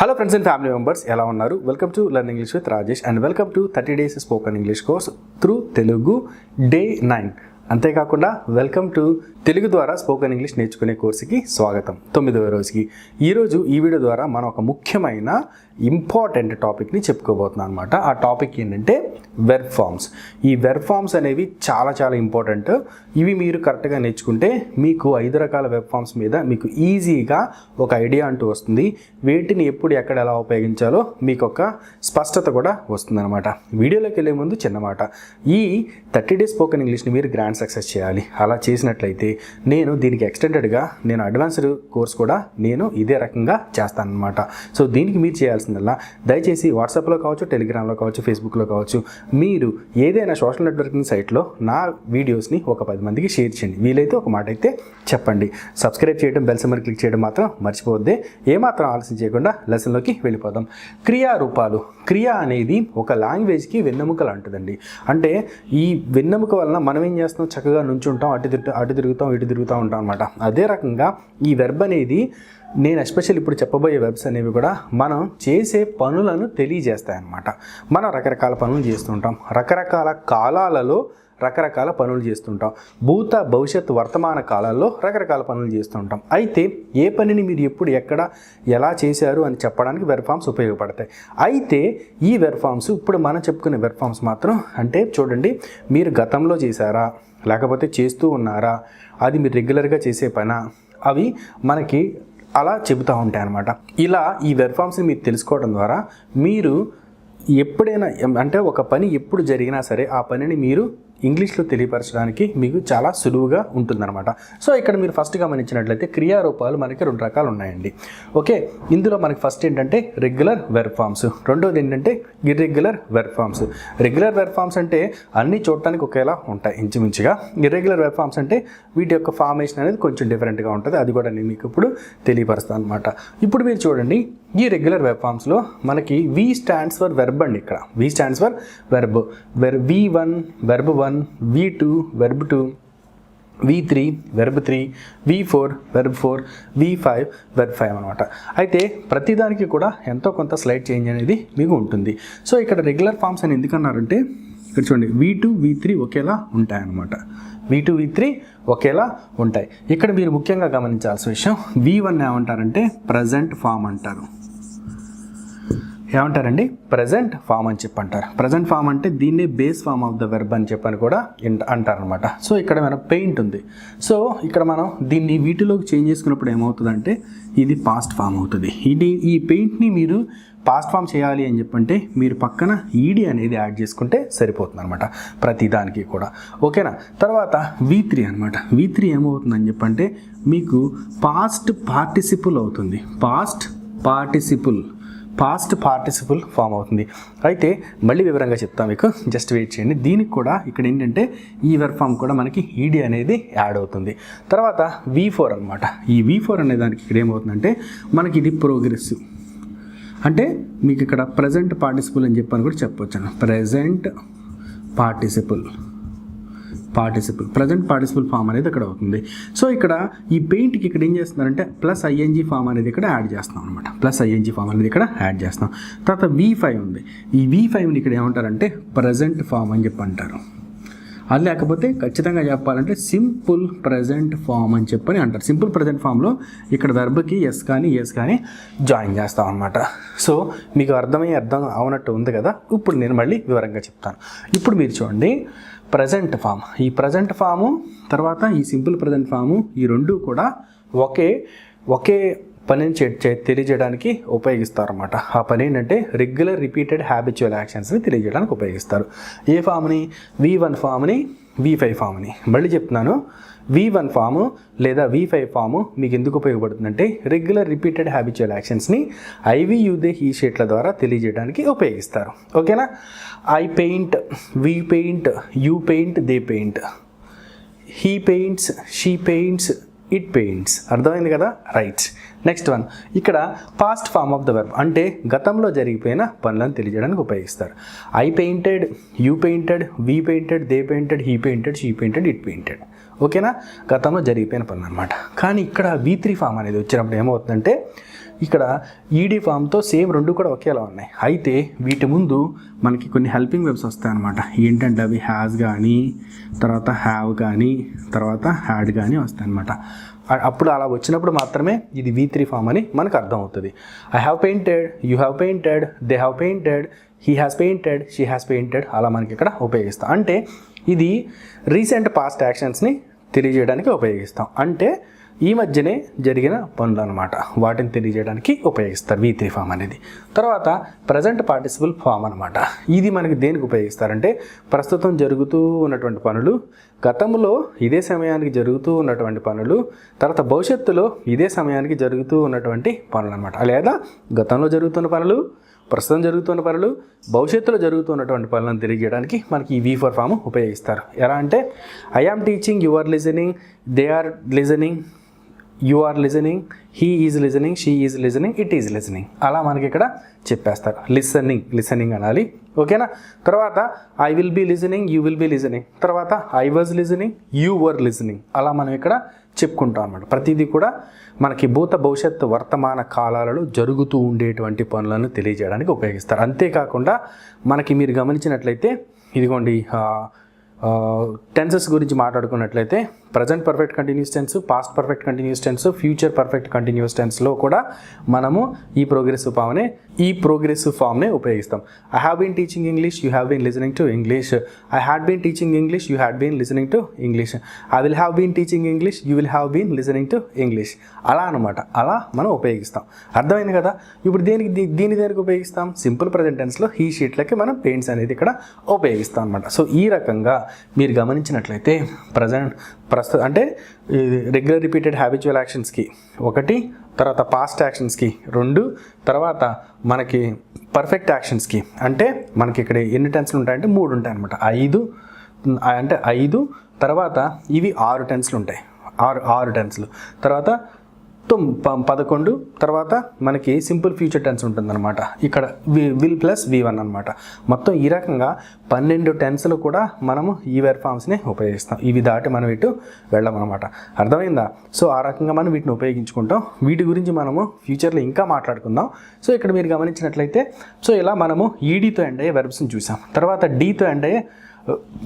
Hello friends and family members ఎలా ఉన్నారు? Welcome to learn English with Rajesh and welcome to thirty days spoken English course through Telugu day nine అంతేకాకుండా welcome to Telugu ద్వారా spoken English నేర్చుకునే కోర్సుకి స్వాగతం. తొమ్మిదవ రోజుకి. ఈరోజు ఈ వీడియో ద్వారా మనం ఒక ముఖ్యమైన ఇంపార్టెంట్ టాపిక్ని చెప్పుకోబోతున్నాను అనమాట ఆ టాపిక్ ఏంటంటే వెర్బ్ ఫార్మ్స్. ఈ వెర్బ్ ఫార్మ్స్ అనేవి చాలా చాలా ఇంపార్టెంట్. ఇవి మీరు కరెక్ట్గా నేర్చుకుంటే మీకు ఐదు రకాల వెబ్ ఫార్మ్స్ మీద మీకు ఈజీగా ఒక ఐడియా అంటూ వస్తుంది. వీటిని ఎప్పుడు ఎక్కడ ఎలా ఉపయోగించాలో మీకు ఒక స్పష్టత కూడా వస్తుందన్నమాట వీడియోలోకి వెళ్ళే ముందు చిన్న మాట. ఈ థర్టీ డేస్ స్పోకెన్ ఇంగ్లీష్ని మీరు గ్రాండ్ సక్సెస్ చేయాలి. అలా చేసినట్లయితే నేను దీనికి ఎక్స్టెండెడ్గా నేను అడ్వాన్స్డ్ కోర్స్ కూడా నేను ఇదే రకంగా చేస్తానన్నమాట. సో దీనికి మీరు చేయాల్సిన చేయాల్సిందల్లా దయచేసి వాట్సాప్లో కావచ్చు టెలిగ్రామ్లో కావచ్చు ఫేస్బుక్లో కావచ్చు మీరు ఏదైనా సోషల్ నెట్వర్కింగ్ సైట్లో నా వీడియోస్ని ఒక పది మందికి షేర్ చేయండి. వీలైతే ఒక మాట అయితే చెప్పండి. సబ్స్క్రైబ్ చేయడం బెల్ సమ్మర్ క్లిక్ చేయడం మాత్రం మర్చిపోవద్దే. ఏమాత్రం ఆలస్యం చేయకుండా లెసన్లోకి వెళ్ళిపోదాం. క్రియారూపాలు. క్రియ అనేది ఒక లాంగ్వేజ్కి వెన్నెముక లాంటిదండి. అంటే ఈ వెన్నెముక వలన మనం ఏం చేస్తాం చక్కగా నుంచుంటాం అటు తిరుగుతాం అటు తిరుగుతాం ఇటు తిరుగుతూ ఉంటాం అనమాట అదే రకంగా ఈ వెర్బ్ అనేది నేను ఎస్పెషల్ ఇప్పుడు చెప్పబోయే వెబ్స్ అనేవి కూడా మనం చేసే పనులను తెలియజేస్తాయి అన్నమాట మనం రకరకాల పనులు చేస్తుంటాం. రకరకాల కాలాలలో రకరకాల పనులు చేస్తుంటాం. భూత భవిష్యత్ వర్తమాన కాలాల్లో రకరకాల పనులు చేస్తుంటాం. అయితే ఏ పనిని మీరు ఎప్పుడు ఎక్కడ ఎలా చేశారు అని చెప్పడానికి వెర్ఫామ్స్ ఉపయోగపడతాయి. అయితే ఈ వెర్ఫామ్స్ ఇప్పుడు మనం చెప్పుకునే వెర్ఫామ్స్ మాత్రం అంటే చూడండి మీరు గతంలో చేశారా? లేకపోతే చేస్తూ ఉన్నారా? అది మీరు రెగ్యులర్గా చేసే పనా? అవి మనకి అలా చెబుతూ ఉంటాయి అనమాట ఇలా ఈ వెర్ ఫామ్స్ని మీరు తెలుసుకోవడం ద్వారా మీరు ఎప్పుడైనా అంటే ఒక పని ఎప్పుడు జరిగినా సరే ఆ పనిని మీరు ఇంగ్లీష్లో తెలియపరచడానికి మీకు చాలా సులువుగా ఉంటుందన్నమాట. సో ఇక్కడ మీరు ఫస్ట్ గమనించినట్లయితే క్రియారూపాలు మనకి రెండు రకాలు ఉన్నాయండి. ఓకే ఇందులో మనకి ఫస్ట్ ఏంటంటే రెగ్యులర్ వెర్ ఫామ్స్ రెండోది ఏంటంటే irregular verb forms regular verb forms అంటే అన్ని చూడటానికి ఒకేలా ఉంటాయి ఇంచుమించుగా. ఇర్రెగ్యులర్ వెర్ ఫామ్స్ అంటే వీటి యొక్క ఫార్మేషన్ అనేది కొంచెం డిఫరెంట్గా ఉంటుంది. అది కూడా నేను మీకు ఇప్పుడు తెలియపరుస్తాను అనమాట ఇప్పుడు మీరు చూడండి ఈ రెగ్యులర్ వెబ్ ఫామ్స్లో మనకి వి స్టాండ్స్ ఫర్ వెర్బ్ అండి ఇక్కడ. V stands for verb verb V one verb one V two verb two V three verb three V four verb four V five verb five అనమాట అయితే ప్రతిదానికి కూడా ఎంతో కొంత స్లైడ్ చేంజ్ అనేది మీకు ఉంటుంది. సో ఇక్కడ రెగ్యులర్ ఫామ్స్ అని ఎందుకన్నారంటే ఇక్కడ చూడండి వి టూ వి త్రీ ఒకేలా ఉంటాయన్నమాట. వి టూ వి త్రీ ఒకేలా ఉంటాయి. ఇక్కడ మీరు ముఖ్యంగా గమనించాల్సిన విషయం వి వన్ ఏమంటారంటే ప్రజెంట్ ఫామ్ అంటారు. ఏమంటారండి? ప్రజెంట్ ఫామ్ అని చెప్పి అంటారు ప్రజెంట్ ఫామ్ అంటే దీన్నే base form of the verb అని చెప్పని కూడా అంటారనమాట సో ఇక్కడ మన పెయింట్ ఉంది. సో ఇక్కడ మనం దీన్ని వీటిలోకి చేంజ్ చేసుకున్నప్పుడు ఏమవుతుందంటే ఇది పాస్ట్ ఫామ్ అవుతుంది. ఇది ఈ పెయింట్ని మీరు పాస్ట్ ఫామ్ చేయాలి అని చెప్పంటే మీరు పక్కన ఈడీ అనేది యాడ్ చేసుకుంటే సరిపోతుంది అనమాట ప్రతి దానికి కూడా. ఓకేనా తర్వాత వి త్రీ అనమాట వి త్రీ ఏమవుతుందని చెప్పంటే మీకు పాస్ట్ పార్టిసిపుల్ అవుతుంది. Past participle past participle form అవుతుంది. అయితే మళ్ళీ వివరంగా చెప్తాను మీకు. జస్ట్ వెయిట్ చేయండి. దీనికి కూడా ఇక్కడ ఏంటంటే ఈ వర్ ఫామ్ కూడా మనకి ఈడీ అనేది యాడ్ అవుతుంది. తర్వాత వి ఫోర్ అనమాట ఈ వి ఫోర్ అనే దానికి ఇక్కడ ఏమవుతుందంటే మనకి ఇది ప్రోగ్రెసివ్ అంటే మీకు ఇక్కడ ప్రజెంట్ పార్టిసిపుల్ అని చెప్పని కూడా చెప్పొచ్చు present participle participle present participle form అనేది ఇక్కడ అవుతుంది. సో ఇక్కడ ఈ పెయింట్కి ఇక్కడ ఏం చేస్తున్నారంటే ప్లస్ ఐఎన్జీ ఫామ్ అనేది ఇక్కడ యాడ్ చేస్తాం అనమాట ప్లస్ ఐఎన్జీ ఫామ్ అనేది ఇక్కడ యాడ్ చేస్తాం తర్వాత వి ఫైవ్ ఉంది. ఈ వి ఫైవ్ని ఇక్కడ ఏమంటారంటే ప్రజెంట్ ఫామ్ అని చెప్పి అంటారు అది లేకపోతే ఖచ్చితంగా చెప్పాలంటే సింపుల్ ప్రజెంట్ ఫామ్ అని చెప్పని అంటారు. సింపుల్ ప్రజెంట్ ఫామ్లో ఇక్కడ వెర్బ్కి ఎస్ కానీ ఎస్ కానీ జాయిన్ చేస్తాం అనమాట సో మీకు అర్థమయ్యే అర్థం అవునట్టు ఉంది కదా? ఇప్పుడు నేను మళ్ళీ వివరంగా చెప్తాను. ఇప్పుడు మీరు చూడండి. Present form. ఈ ప్రజెంట్ ఫాము తర్వాత ఈ సింపుల్ ప్రజెంట్ ఫాము ఈ రెండు కూడా ఒకే ఒకే పనిని చే చే- తెలియజేయడానికి ఉపయోగిస్తారు అనమాట ఆ పని ఏంటంటే రెగ్యులర్ రిపీటెడ్ హ్యాబిచువల్ యాక్షన్స్ని తెలియజేయడానికి ఉపయోగిస్తారు. ఏ ఫామ్ని వి వన్ ఫామ్ని వి ఫైవ్ ఫామ్ని మళ్ళీ చెప్తున్నాను. వి వన్ ఫాము లేదా వి ఫైవ్ ఫాము మీకు ఎందుకు ఉపయోగపడుతుందంటే రెగ్యులర్ రిపీటెడ్ హ్యాబిచువల్ యాక్షన్స్ని ఐవి యూదే ఈ షీట్ల ద్వారా తెలియజేయడానికి ఉపయోగిస్తారు. ఓకేనా? I paint we paint you paint they paint he paints she paints it paints అర్థమైంది కదా? రైట్ నెక్స్ట్ వన్ ఇక్కడ past form of the verb అంటే గతంలో జరిగిపోయిన పనులను తెలియజేయడానికి ఉపయోగిస్తారు. I painted you painted we painted they painted he painted she painted it painted ఓకేనా గతంలో జరిగిపోయిన పనులు అనమాట కానీ ఇక్కడ వీ త్రీ ఫామ్ అనేది వచ్చినప్పుడు ఏమవుతుందంటే ఇక్కడ ఈడీ ఫామ్తో సేమ్ రెండు కూడా ఒకేలా ఉన్నాయి. అయితే వీటి ముందు మనకి కొన్ని హెల్పింగ్ వెబ్స్ వస్తాయన్నమాట. ఏంటంటే అవి హ్యాస్ కానీ తర్వాత హ్యావ్ కానీ తర్వాత హ్యాడ్ కానీ వస్తాయన్నమాట. అప్పుడు అలా వచ్చినప్పుడు మాత్రమే ఇది వి త్రీ ఫామ్ అని మనకు అర్థమవుతుంది. I have painted you have painted they have painted he has painted she has painted అలా మనకి ఇక్కడ ఉపయోగిస్తాం. అంటే ఇది రీసెంట్ పాస్ట్ యాక్షన్స్ని తెలియజేయడానికి ఉపయోగిస్తాం. అంటే ఈ మధ్యనే జరిగిన పనులు అనమాట వాటిని తెలియజేయడానికి ఉపయోగిస్తారు వి త్రీ ఫామ్ అనేది. తర్వాత ప్రజెంట్ పార్టిసిపల్ ఫామ్ అనమాట ఇది మనకి దేనికి ఉపయోగిస్తారంటే ప్రస్తుతం జరుగుతూ ఉన్నటువంటి పనులు గతంలో ఇదే సమయానికి జరుగుతూ ఉన్నటువంటి పనులు తర్వాత భవిష్యత్తులో ఇదే సమయానికి జరుగుతూ ఉన్నటువంటి పనులు అనమాట లేదా గతంలో జరుగుతున్న పనులు ప్రస్తుతం జరుగుతున్న పనులు భవిష్యత్తులో జరుగుతున్నటువంటి పనులను తెలియజేయడానికి మనకి ఈ వీ ఫర్ ఫామ్ ఉపయోగిస్తారు. ఎలా అంటే I am teaching you are listening they are listening you are listening he is listening she is listening it is listening అలా మనకి ఇక్కడ చెప్పేస్తారు. లిసనింగ్ లిసనింగ్ అనాలి. ఓకేనా తర్వాత I will be listening you will be listening తర్వాత I was listening you were listening అలా మనం ఇక్కడ చెప్పుకుంటాం అనమాట ప్రతిదీ కూడా మనకి భూత భవిష్యత్తు వర్తమాన కాలాలలో జరుగుతూ ఉండేటువంటి పనులను తెలియజేయడానికి ఉపయోగిస్తారు. అంతేకాకుండా మనకి మీరు గమనించినట్లయితే ఇదిగోండి టెన్సెస్ గురించి మాట్లాడుకున్నట్లయితే present perfect continuous tense past perfect continuous tense future perfect continuous టెన్స్లో కూడా మనము ఈ ప్రోగ్రెసివ్ ఫామ్నే ఈ ప్రోగ్రెసివ్ ఫామ్నే ఉపయోగిస్తాం. I have been teaching English you have been listening to English I had been teaching English you had been listening to English I will have been teaching English you will have been listening to English అలా అనమాట అలా మనం ఉపయోగిస్తాం. అర్థమైంది కదా? ఇప్పుడు దేనికి దీ- దీని దేనికి ఉపయోగిస్తాం? సింపుల్ ప్రజెంట్ టెన్స్లో ఈ షీట్లకి మనం పెయింట్స్ అనేది ఇక్కడ ఉపయోగిస్తాం అనమాట సో ఈ రకంగా మీరు గమనించినట్లయితే ప్రజెంట్ ప్రస్తుతం అంటే రెగ్యులర్ రిపీటెడ్ హ్యాబిచువల్ యాక్షన్స్కి ఒకటి తర్వాత పాస్ట్ యాక్షన్స్కి రెండు తర్వాత మనకి పర్ఫెక్ట్ యాక్షన్స్కి అంటే మనకి ఇక్కడ ఎన్ని టెన్స్లు ఉంటాయంటే మూడు ఉంటాయి అనమాట ఐదు అంటే ఐదు తర్వాత ఇవి ఆరు టెన్స్లు ఉంటాయి. ఆరు ఆరు టెన్స్లు తర్వాత తొమ్ ప- పదకొండు తర్వాత మనకి సింపుల్ ఫ్యూచర్ టెన్స్ ఉంటుందన్నమాట. ఇక్కడ V will plus V one అనమాట మొత్తం ఈ రకంగా పన్నెండు టెన్స్లు కూడా మనము ఈ వెర్ ఫామ్స్ని ఉపయోగిస్తాం. ఇవి దాటి మనం ఇటు వెళ్ళమన్నమాట. అర్థమైందా? సో ఆ రకంగా మనం వీటిని ఉపయోగించుకుంటాం. వీటి గురించి మనము ఫ్యూచర్లో ఇంకా మాట్లాడుకుందాం. సో ఇక్కడ మీరు గమనించినట్లయితే సో ఇలా మనము ఈడీతో ఎండ్ అయ్యే వెర్బ్స్ని చూసాం. తర్వాత డీతో ఎండ్ అయ్యే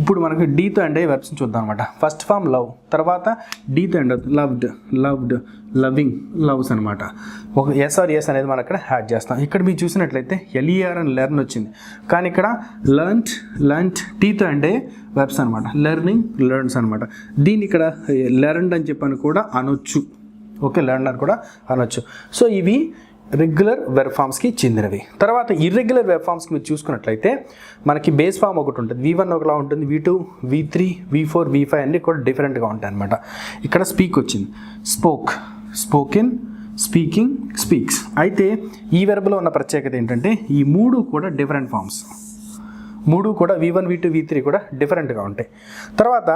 ఇప్పుడు మనకు డీతో ఎండ్ అయ్యే వెర్బ్స్ని చూద్దాం అనమాట ఫస్ట్ ఫామ్ లవ్ తర్వాత డీతో ఎండ్ అవుతుంది. లవ్డ్ లవ్డ్ లవింగ్ లవ్స్ అనమాట ఒక ఎస్ఆర్ ఎస్ అనేది మనం అక్కడ యాడ్ చేస్తాం. ఇక్కడ మీరు చూసినట్లయితే ఎలియర్ అని లెర్న్ వచ్చింది. కానీ ఇక్కడ లర్న్ట్ లర్న్ట్ టీతో అంటే వెబ్స్ అనమాట లెర్నింగ్ లెర్న్స్ అనమాట దీన్ని ఇక్కడ eh, లెర్న్డ్ అని చెప్పని కూడా అనొచ్చు. ఓకే లెర్న్ అని కూడా అనొచ్చు. సో ఇవి రెగ్యులర్ వెబ్ ఫామ్స్కి చెందినవి. తర్వాత ఇర్రెగ్యులర్ వెబ్ ఫామ్స్కి మీరు చూసుకున్నట్లయితే మనకి బేస్ ఫామ్ ఒకటి ఉంటుంది. వి వన్ ఒకలా ఉంటుంది. V two V three V four V five అన్నీ కూడా డిఫరెంట్గా ఉంటాయి అనమాట ఇక్కడ స్పీక్ వచ్చింది. Spoke spoken speaking speaks. అయితే ఈ వెర్బ్లో ఉన్న ప్రత్యేకత ఏంటంటే ఈ మూడు కూడా డిఫరెంట్ ఫామ్స్. మూడు కూడా V one V two V three కూడా డిఫరెంట్గా ఉంటాయి. తర్వాత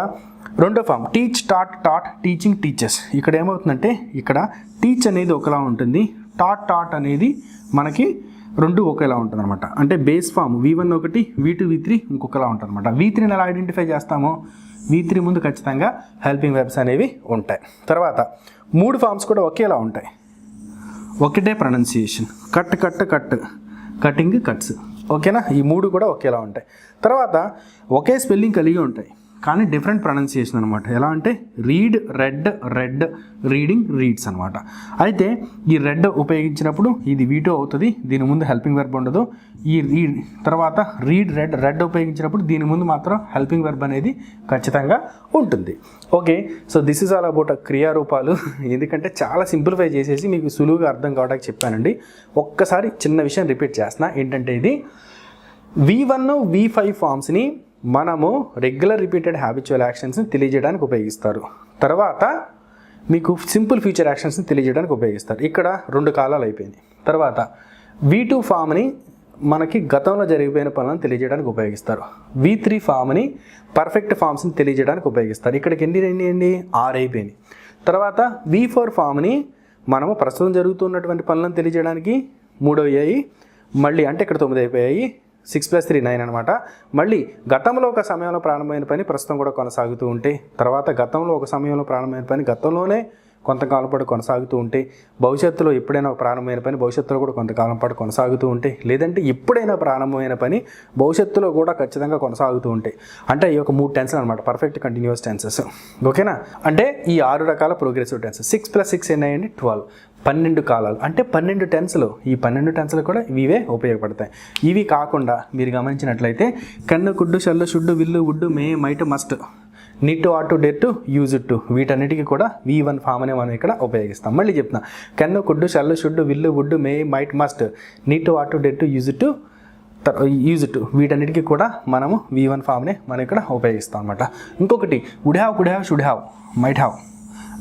రెండో form teach taught taught teaching teachers ఇక్కడ ఏమవుతుందంటే ఇక్కడ టీచ్ అనేది ఒకలా ఉంటుంది. టాట్ టాట్ అనేది మనకి రెండు ఒకేలా ఉంటుంది అనమాట అంటే బేస్ ఫామ్ వి వన్ ఒకటి వి టూ వి త్రీ ఇంకొకలా ఉంటుందన్నమాట. వి త్రీని ఎలా ఐడెంటిఫై చేస్తామో వి త్రీ ముందు ఖచ్చితంగా హెల్పింగ్ వెబ్స్ అనేవి ఉంటాయి. తర్వాత మూడు ఫామ్స్ కూడా ఒకేలా ఉంటాయి. ఒకటే pronunciation cut cut cut cutting cuts ఓకేనా? ఈ మూడు కూడా ఒకేలా ఉంటాయి. తర్వాత ఒకే స్పెల్లింగ్ కలిగి ఉంటాయి. కానీ డిఫరెంట్ ప్రొనౌన్సియేషన్ అనమాట ఎలా అంటే read read read reading reads అనమాట అయితే ఈ రెడ్ ఉపయోగించినప్పుడు ఇది వీటో అవుతుంది దీని ముందు హెల్పింగ్ వెర్బ్ ఉండదు. ఈ రీడ్ తర్వాత రీడ్ రెడ్ రెడ్ ఉపయోగించినప్పుడు దీని ముందు మాత్రం హెల్పింగ్ వెర్బ్ అనేది ఖచ్చితంగా ఉంటుంది. Okay so this is all about క్రియారూపాలు. ఎందుకంటే చాలా సింప్లిఫై చేసేసి మీకు సులువుగా అర్థం కావడానికి చెప్పానండి. ఒక్కసారి చిన్న విషయం రిపీట్ చేస్తున్నా. ఏంటంటే ఇది వి వన్ వి ఫైవ్ ఫామ్స్ని మనము రెగ్యులర్ రిపీటెడ్ హ్యాబిచువల్ యాక్షన్స్ని తెలియజేయడానికి ఉపయోగిస్తారు. తర్వాత మీకు సింపుల్ ఫ్యూచర్ యాక్షన్స్ని తెలియజేయడానికి ఉపయోగిస్తారు. ఇక్కడ రెండు కాలాలు అయిపోయినాయి తర్వాత వి టూ ఫామ్ని మనకి గతంలో జరిగిపోయిన పనులను తెలియజేయడానికి ఉపయోగిస్తారు. వి త్రీ ఫామ్ని పర్ఫెక్ట్ ఫామ్స్ని తెలియజేయడానికి ఉపయోగిస్తారు. ఇక్కడికి ఎన్ని ఎన్ని అండి ఆరు అయిపోయినాయి. తర్వాత వి ఫోర్ ఫామ్ని మనము ప్రస్తుతం జరుగుతున్నటువంటి పనులను తెలియజేయడానికి మూడు అయ్యాయి. మళ్ళీ అంటే ఇక్కడ తొమ్మిది అయిపోయాయి. సిక్స్ ప్లస్ త్రీ నైన్ అనమాట మళ్ళీ గతంలో ఒక సమయంలో ప్రారంభమైన పని ప్రస్తుతం కూడా కొనసాగుతూ ఉంటే తర్వాత గతంలో ఒక సమయంలో ప్రారంభమైన పని గతంలోనే కొంతకాలం పాటు కొనసాగుతూ ఉంటే భవిష్యత్తులో ఎప్పుడైనా ప్రారంభమైన పని భవిష్యత్తులో కూడా కొంతకాలం పాటు కొనసాగుతూ ఉంటే లేదంటే ఎప్పుడైనా ప్రారంభమైన పని భవిష్యత్తులో కూడా ఖచ్చితంగా కొనసాగుతూ ఉంటాయి అంటే ఈ యొక్క మూడు టెన్సెస్ అనమాట పర్ఫెక్ట్ కంటిన్యూస్ టెన్సెస్ ఓకేనా అంటే ఈ ఆరు రకాల progressive tenses six plus six ఎన్ని ట్వెల్వ్ పన్నెండు కాలాలు. అంటే పన్నెండు టెన్స్లు ఈ పన్నెండు టెన్స్లు కూడా ఇవే ఉపయోగపడతాయి. ఇవి కాకుండా మీరు గమనించినట్లయితే can could shall should will would may might must need ought to dare used to వీటన్నిటికీ కూడా వి వన్ ఫామ్ అనే మనం ఇక్కడ ఉపయోగిస్తాం. మళ్ళీ చెప్తున్నా can could shall should will would may might must need ought to dare used to used to వీటన్నిటికీ కూడా మనము వి వన్ ఫామ్ని మనం ఇక్కడ ఉపయోగిస్తాం అనమాట ఇంకొకటి would have could have should have might have.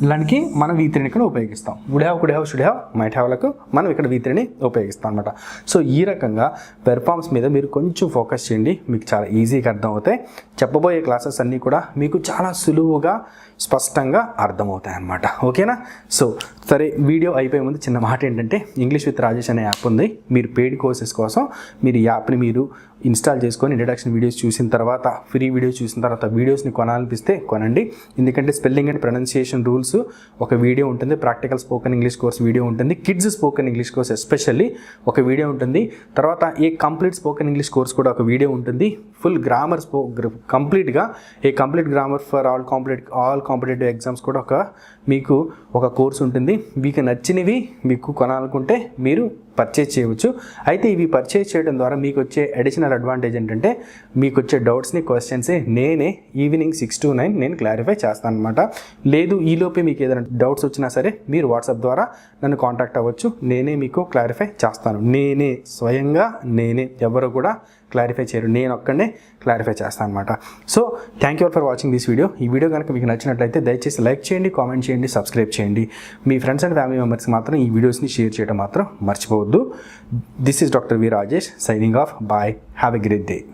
ఇలాంటికి మనం వీత్రిని ఇక్కడ ఉపయోగిస్తాం. Would have could have should have might హ్యావ్లకు మనం ఇక్కడ వీత్రిని ఉపయోగిస్తాం అనమాట సో ఈ రకంగా పెర్ఫార్మ్స్ మీద మీరు కొంచెం ఫోకస్ చేయండి. మీకు చాలా ఈజీగా అర్థమవుతాయి. చెప్పబోయే క్లాసెస్ అన్నీ కూడా మీకు చాలా సులువుగా స్పష్టంగా అర్థమవుతాయి అన్నమాట. ఓకేనా సో సరే వీడియో అయిపోయే ముందు చిన్న మాట ఏంటంటే ఇంగ్లీష్ విత్ రాజేష్ అనే యాప్ ఉంది. మీరు పెయిడ్ కోర్సెస్ కోసం మీరు యాప్ని మీరు ఇన్స్టాల్ చేసుకొని ఇంట్రడక్షన్ వీడియోస్ చూసిన తర్వాత ఫ్రీ వీడియోస్ చూసిన తర్వాత వీడియోస్ని కొనాలనిపిస్తే కొనండి. ఎందుకంటే స్పెల్లింగ్ అండ్ ప్రొనౌన్సియేషన్ రూల్స్ ఒక వీడియో ఉంటుంది practical spoken English course video ఉంటుంది kids spoken English course especially ఒక వీడియో ఉంటుంది. తర్వాత a complete spoken English course కూడా ఒక వీడియో ఉంటుంది. ఫుల్ గ్రామర్ స్పో కంప్లీట్గా a complete grammar for all compete all competitive exams కూడా ఒక మీకు ఒక కోర్స్ ఉంటుంది. మీకు నచ్చినవి మీకు కొనాలనుకుంటే మీరు పర్చేజ్ చేయవచ్చు. అయితే ఇవి పర్చేజ్ చేయడం ద్వారా మీకు వచ్చే అడిషనల్ అడ్వాంటేజ్ ఏంటంటే మీకు వచ్చే డౌట్స్ని క్వశ్చన్సే నేనే ఈవినింగ్ సిక్స్ టు నైన్ నేను క్లారిఫై చేస్తాను అనమాట లేదు ఈలోపే మీకు ఏదైనా డౌట్స్ వచ్చినా సరే మీరు వాట్సాప్ ద్వారా నన్ను కాంటాక్ట్ అవ్వచ్చు. నేనే మీకు క్లారిఫై చేస్తాను. నేనే స్వయంగా నేనే ఎవరు కూడా క్లారిఫై చేయరు. నేను ఒక్కడే క్లారిఫై చేస్తాను అనమాట so thank you for watching this video ఈ వీడియో కనుక మీకు నచ్చినట్లయితే దయచేసి లైక్ చేయండి కామెంట్ చేయండి సబ్స్క్రైబ్ చేయండి. మీ ఫ్రెండ్స్ అండ్ ఫ్యామిలీ మెంబర్స్కి మాత్రం ఈ వీడియోస్ని షేర్ చేయడం మాత్రం మర్చిపోవద్దు. This is doctor V Rajesh signing off bye have a great day